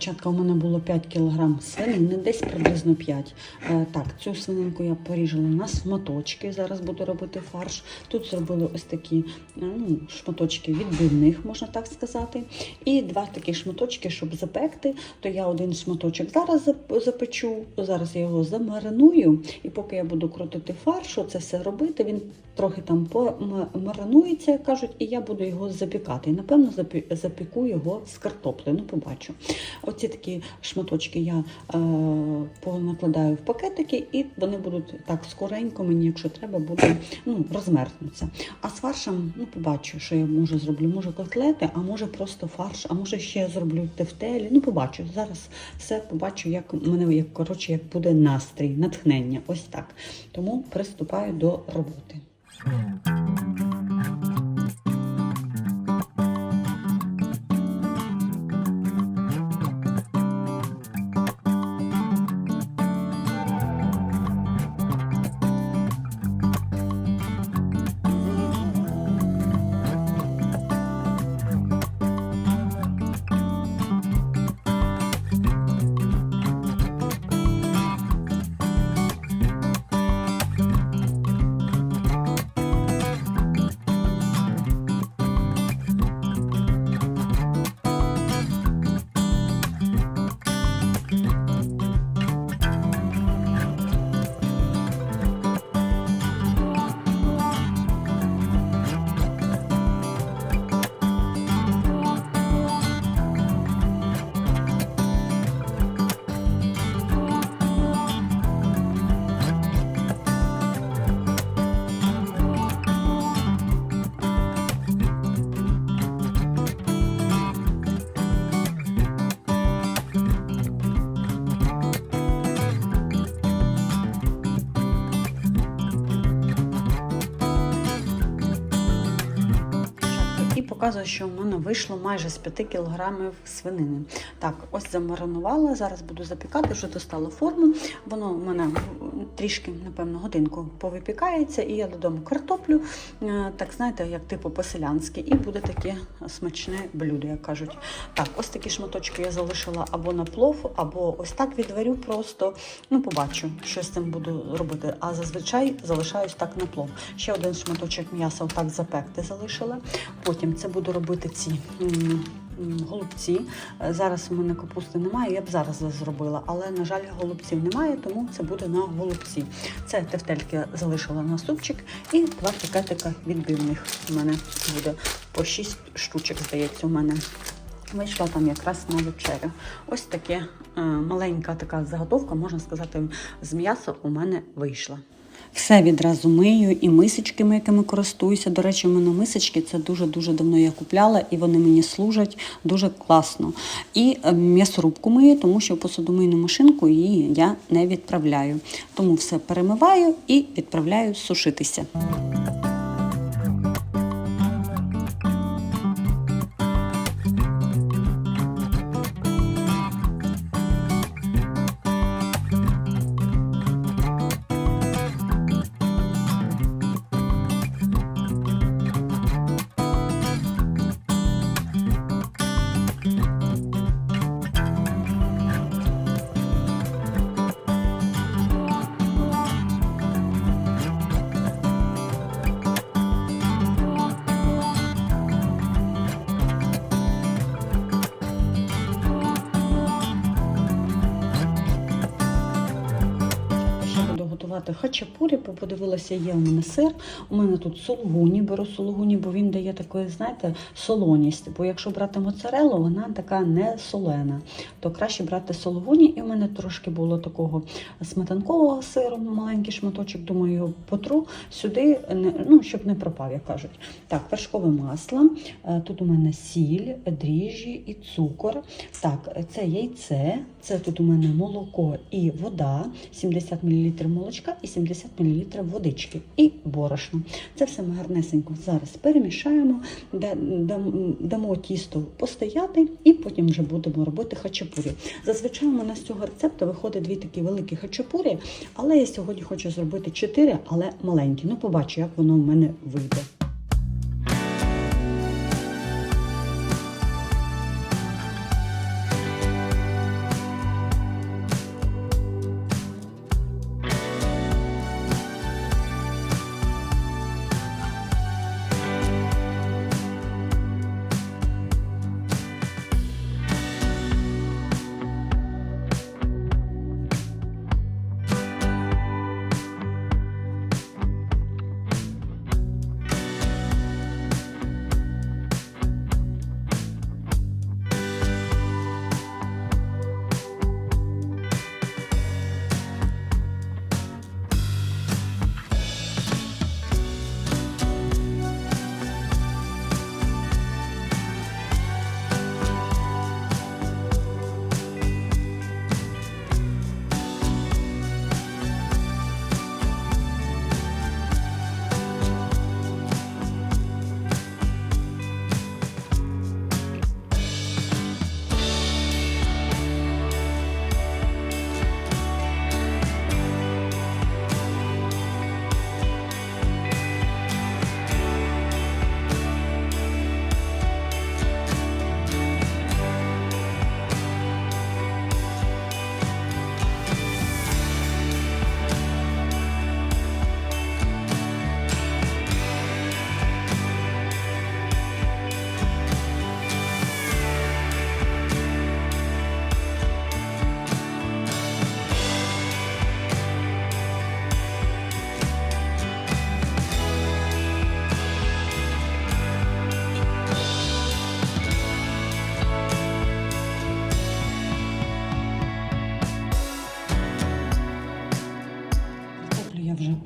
дівчатка, у мене було 5 кг свинини, десь приблизно 5. Е, так, цю свининку я поріжала на шматочки. Зараз буду робити фарш. Тут зробили ось такі е, ну, шматочки відбивних, можна так сказати. І два такі шматочки, щоб запекти. То я один шматочок зараз запечу, зараз я його замариную. І поки я буду крутити фарш, це все робити, він трохи там помаринується, як кажуть, і я буду його запікати. І напевно запіку його з картоплею. Ну, побачу. Оці такі шматочки я е, понакладаю в пакетики, і вони будуть так скоренько мені, якщо треба, буде ну, розмерзнуться. А з фаршем, ну, побачу, що я можу зроблю. Може котлети, а може просто фарш, а може ще зроблю тефтелі. Ну, побачу. Зараз все побачу, як мене як коротше, як буде настрій, натхнення. Ось так. Тому приступаю до роботи. Показую, що в мене вийшло майже з 5 кілограмів свинини. Так, ось замаринувала. Зараз буду запікати, вже достала форму. Воно в мене трішки, напевно, годинку повипікається, і я додому картоплю, е, так знаєте, як типу по-селянськи, і буде таке смачне блюдо, як кажуть. Так, ось такі шматочки я залишила або на плов, або ось так відварю просто. Ну, побачу, що з цим буду робити. А зазвичай залишаюсь так на плов. Ще один шматочок м'яса отак запекти залишила. Потім це буду робити ці. Голубці. Е, Зараз у мене капусти немає, я б зараз зробила, але, на жаль, голубців немає, тому це буде на голубці. Це тефтельки залишила на супчик і два пакетика відбивних у мене буде. По 6 штучок, здається, у мене. Вийшла там якраз на вечерю. Ось таке е, маленька така заготовка, можна сказати, з м'яса у мене вийшла. Все відразу мию і мисочками, якими користуюся. До речі, у мене мисочки це дуже-дуже давно я купляла, і вони мені служать дуже класно. І е, м'ясорубку мию, тому що в посудомийну машинку її я не відправляю. Тому все перемиваю і відправляю сушитися. Ще буду готувати хачапурі, подивилася, є у мене сир. У мене тут сулугуні, беру сулугуні, бо він дає таку, знаєте, солоність. Бо якщо брати моцарелу, вона така не солена. То краще брати сулугуні. І в мене трошки було такого сметанкового сиру, маленький шматочок, думаю, його потру сюди, ну, щоб не пропав, як кажуть. Так, вершкове масло. Е, Тут у мене сіль, дріжджі і цукор. Так, це яйце, це тут у мене молоко і вода, 70 мл молочка і 70 мл водички і борошно. Це все ми гарнесенько зараз перемішаємо, дамо тісто постояти і потім вже будемо робити хачапурі. Зазвичай у мене з цього рецепту виходить дві такі великі хачапурі, але я сьогодні хочу зробити чотири, але маленькі. Ну, побачу, як воно в мене вийде.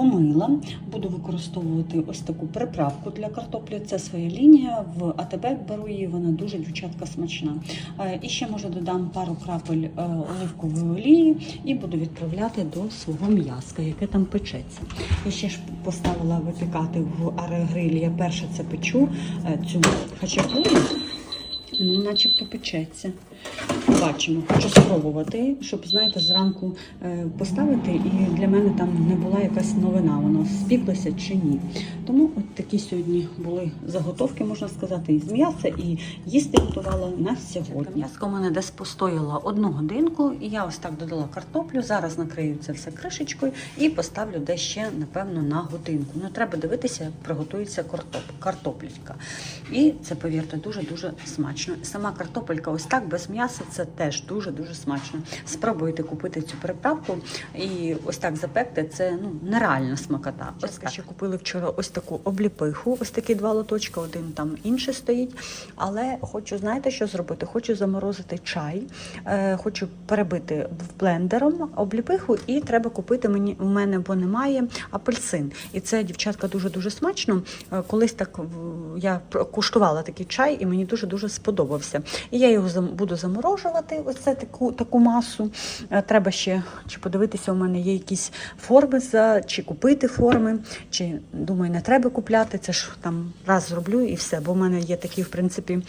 Помила. Буду використовувати ось таку приправку для картоплі. Це своя лінія. В АТБ беру її, вона дуже дівчатка смачна. Е, І ще може додам пару крапель е, оливкової олії і буду відправляти до свого м'яска, яке там печеться. І ще ж поставила випікати в аерогрилі. Я перше це печу е, цю хачапурі. Ну, начебто печеться. Бачимо, хочу спробувати, щоб, знаєте, зранку е, поставити, і для мене там не була якась новина, воно спіклося чи ні. Тому от такі сьогодні були заготовки, можна сказати, із м'яса, і їсти готувала на сьогодні. М'яско у мене десь постояло одну годинку, і я ось так додала картоплю. Зараз накрию це все кришечкою і поставлю десь ще, напевно, на годинку. Ну, треба дивитися, як приготується картоп, картоплечка. І це, повірте, дуже-дуже смачно. Сама картопелька ось так без м'яса це теж дуже-дуже смачно. Спробуйте купити цю приправку і ось так запекти. Це ну нереальна смакота. Ось так. ще купили вчора ось таку обліпиху, ось такі два лоточка, один там інший стоїть. Але хочу, знаєте, що зробити? Хочу заморозити чай, е, хочу перебити в блендером обліпиху, і треба купити мені у мене, бо немає апельсин. І це дівчатка дуже-дуже смачно. Е, Колись так я куштувала такий чай, і мені дуже дуже сподобався. І я його буду заморожувати. Ось це таку таку масу. Е, Треба ще чи подивитися, у мене є якісь форми за чи купити форми, чи думаю, не треба купляти. Це ж там раз зроблю і все. Бо в мене є такі, в принципі.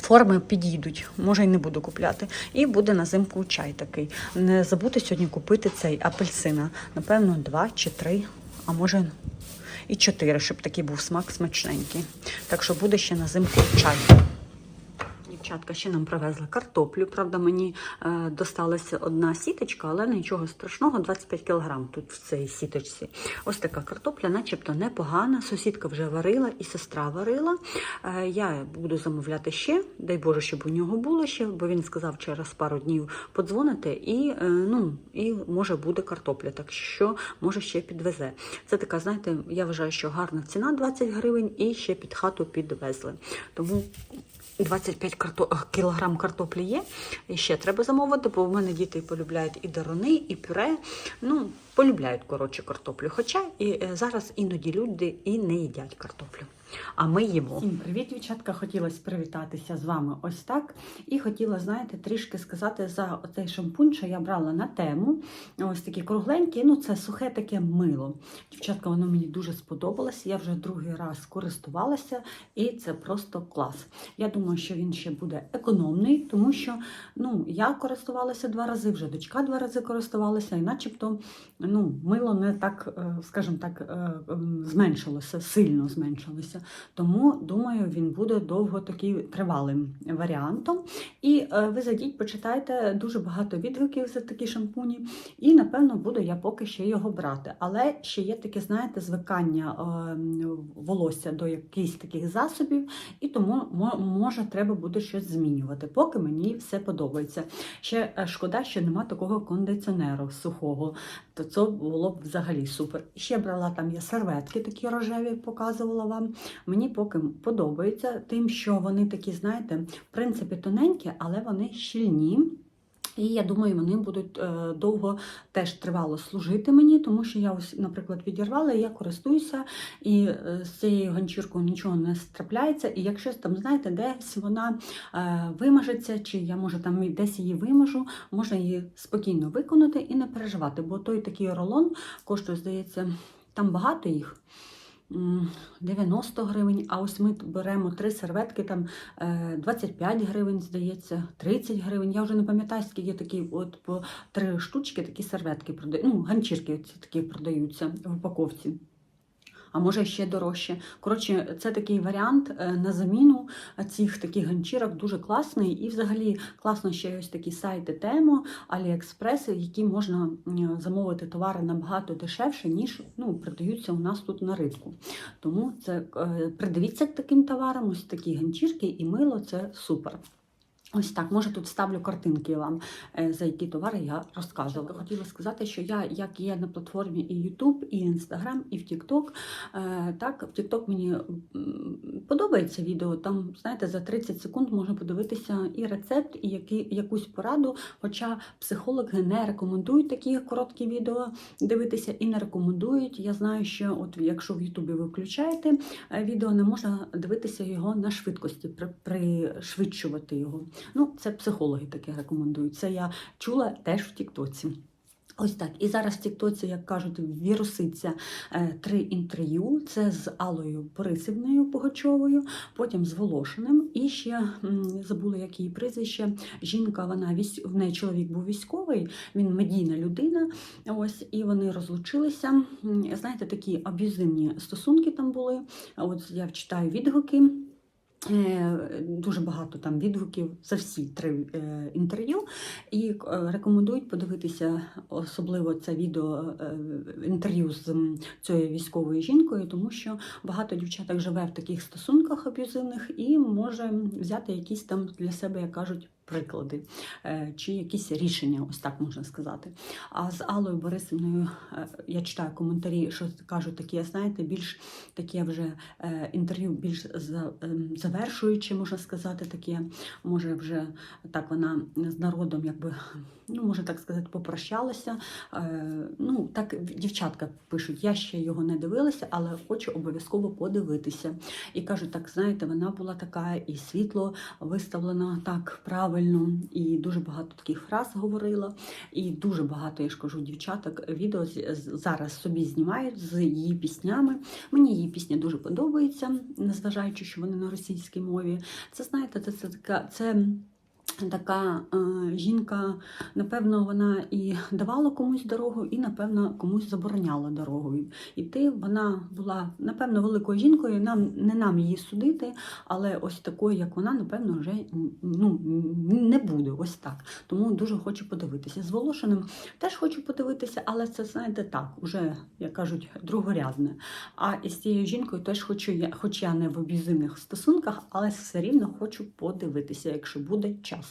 Форми підійдуть, може й не буду купляти. І буде на зимку чай такий. Не забудьте сьогодні купити цей апельсина. Напевно, два чи три, а може і чотири, щоб такий був смак смачненький. Так що буде ще на зимку чай. Дівчатка ще нам привезли картоплю. Правда, мені е, досталася одна сіточка, але нічого страшного, 25 кг тут в цій сіточці. Ось така картопля, начебто непогана. Сусідка вже варила і сестра варила. Е, я буду замовляти ще, дай Боже, щоб у нього було ще, бо він сказав через пару днів подзвонити, і, е, ну, і може буде картопля, так що може ще підвезе. Це така, знаєте, я вважаю, що гарна ціна 20 гривень і ще під хату підвезли. Тому 25 карто... е, кілограм картоплі є. І ще треба замовити, бо в мене діти полюбляють і дарони, і пюре. Ну, полюбляють, коротше, картоплю. Хоча і е, зараз іноді люди і не їдять картоплю. А ми їмо. Всім привіт, дівчатка. Хотілося привітатися з вами ось так. І хотіла, знаєте, трішки сказати за цей шампунь, що я брала на тему. Ось такі кругленькі, ну це сухе таке мило. Дівчатка, воно мені дуже сподобалось. Я вже другий раз користувалася, і це просто клас. Я думаю, що він ще буде економний, тому що ну, я користувалася два рази, вже дочка два рази користувалася, і начебто ну, мило не так, е, скажімо так, е, ем, зменшилося, сильно зменшилося. Тому думаю, він буде довго такий тривалим варіантом. І е, ви зайдіть, почитайте дуже багато відгуків за такі шампуні. І напевно буду я поки ще його брати. Але ще є таке, знаєте, звикання е, волосся до якихось таких засобів, і тому мо- може треба буде щось змінювати. Поки мені все подобається. Ще е, шкода, що нема такого кондиціонеру сухого, то це було б взагалі супер. Ще брала там я серветки, такі рожеві, показувала вам. Мені поки подобається, тим, що вони такі, знаєте, в принципі, тоненькі, але вони щільні. І я думаю, вони будуть е, довго теж тривало служити мені, тому що я ось, наприклад, відірвала, я користуюся, і е, з цією ганчіркою нічого не страпляється. І якщо там, знаєте, десь вона е, вимажеться, чи я може там десь її вимажу, можна її спокійно виконати і не переживати. Бо той такий рулон коштує, здається, там багато їх. М, 90 гривень, а ось ми беремо три серветки, там е, 25 гривень, здається, 30 гривень. Я вже не пам'ятаю, скільки такі, от по три штучки такі серветки продають. Ну, ганчірки ці такі продаються в упаковці. А може ще дорожче. Коротше, це такий варіант е, на заміну цих таких ганчірок дуже класний. І взагалі класно ще ось такі сайти Тему, Аліекспреси, які можна замовити товари набагато дешевше, ніж ну, продаються у нас тут на ринку. Тому це е, придивіться таким товарам, ось такі ганчірки і мило це супер. Ось так, може тут ставлю картинки вам, е, за які товари я розказувала. Хотіла сказати, що я як є на платформі і YouTube, і Instagram, і в TikTok. е, Так, в TikTok мені подобається відео. Там, знаєте, за 30 секунд можна подивитися і рецепт, і які, якусь пораду. Хоча психологи не рекомендують такі короткі відео дивитися і не рекомендують. Я знаю, що от якщо в Ютубі ви включаєте е, відео, не можна дивитися його на швидкості, при- пришвидшувати його. Ну, це психологи таке рекомендують. Це я чула теж в Тіктоці. Ось так. І зараз в Тіктоці, як кажуть, віруситься е, три інтерв'ю. Це з Алою Борисівною Погачовою, потім з Волошиним. І ще забула, як її прізвище. Жінка, вона в неї чоловік був військовий, він медійна людина. Ось і вони розлучилися. Знаєте, такі аб'юзивні стосунки там були. От я читаю відгуки. Е, Дуже багато там відгуків за всі три е, інтерв'ю, і е, рекомендують подивитися особливо це відео інтерв'ю з цією військовою жінкою, тому що багато дівчаток живе в таких стосунках аб'юзивних і може взяти якісь там для себе, як кажуть, приклади е, чи якісь рішення, ось так можна сказати. А з Аллою Борисівною е, я читаю коментарі, що кажуть такі, знаєте, більш таке вже е, інтерв'ю більш ем, завершуючи, можна сказати, таке, може вже так вона з народом, якби, ну, можна так сказати, попрощалася. Ну, так дівчатка пишуть, я ще його не дивилася, але хочу обов'язково подивитися. І кажуть, так, знаєте, вона була така і світло виставлена так правильно, і дуже багато таких фраз говорила. І дуже багато, я ж кажу, дівчаток відео зараз собі знімають з її піснями. Мені її пісня дуже подобається, незважаючи, що вони на російській мові. Це знаєте, це, це така. Це Така е, жінка, напевно, вона і давала комусь дорогу, і, напевно, комусь забороняла дорогою. Іти вона була, напевно, великою жінкою. Нам не нам її судити, але ось такою, як вона, напевно, вже ну, не буде. Ось так. Тому дуже хочу подивитися. З Волошиним теж хочу подивитися, але це, знаєте, так, уже, як кажуть, другорядне. А із цією жінкою теж хочу, я- хоч я не в аб'юзивних стосунках, але все рівно хочу подивитися, якщо буде час.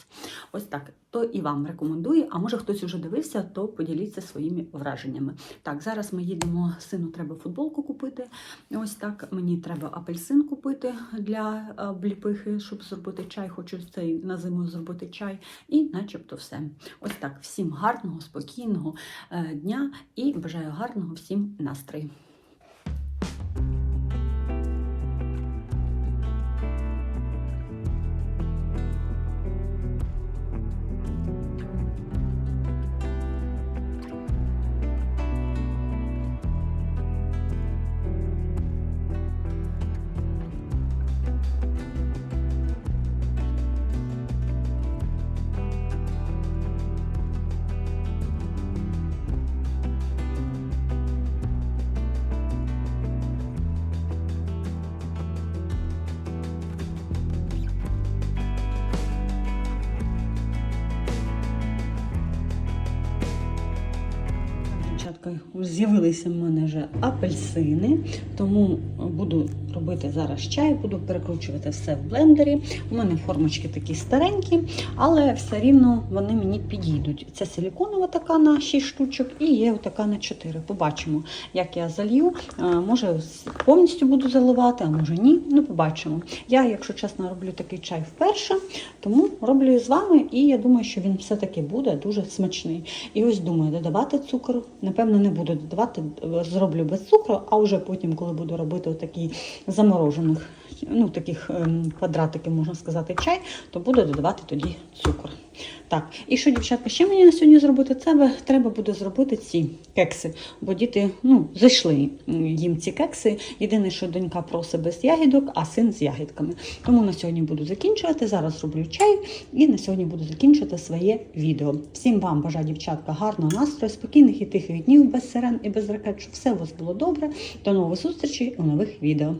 Ось так. То і вам рекомендую. А може хтось вже дивився, то поділіться своїми враженнями. Так, зараз ми їдемо. Сину треба футболку купити. Ось так. Мені треба апельсин купити для е, обліпихи, щоб зробити чай. Хочу цей на зиму зробити чай. І начебто все. Ось так. Всім гарного, спокійного е, дня і бажаю гарного всім настрою. З'явилися в мене вже апельсини, тому буду робити зараз чай, буду перекручувати все в блендері. У мене формочки такі старенькі, але все рівно вони мені підійдуть. Це силіконова така на 6 штучок і є така на 4. Побачимо, як я залью. Е, Може повністю буду заливати, а може ні. Ну, побачимо. Я, якщо чесно, роблю такий чай вперше, тому роблю з вами, і я думаю, що він все-таки буде дуже смачний. І ось думаю, додавати цукор. Напевно, не буду додавати, зроблю без цукру, а вже потім, коли буду робити отакий заморожених, ну таких ем, квадратиків, можна сказати, чай, то буду додавати тоді цукор. Так, і що, дівчатка, ще мені на сьогодні зробити? Це треба буде зробити ці кекси, бо діти ну, зайшли їм ці кекси. Єдине, що донька просить без ягідок, а син з ягідками. Тому на сьогодні буду закінчувати. Зараз роблю чай і на сьогодні буду закінчувати своє відео. Всім вам бажаю, дівчатка, гарного настрою, спокійних і тихих днів без сирен і без ракет, щоб все у вас було добре. До нових зустрічей у нових відео.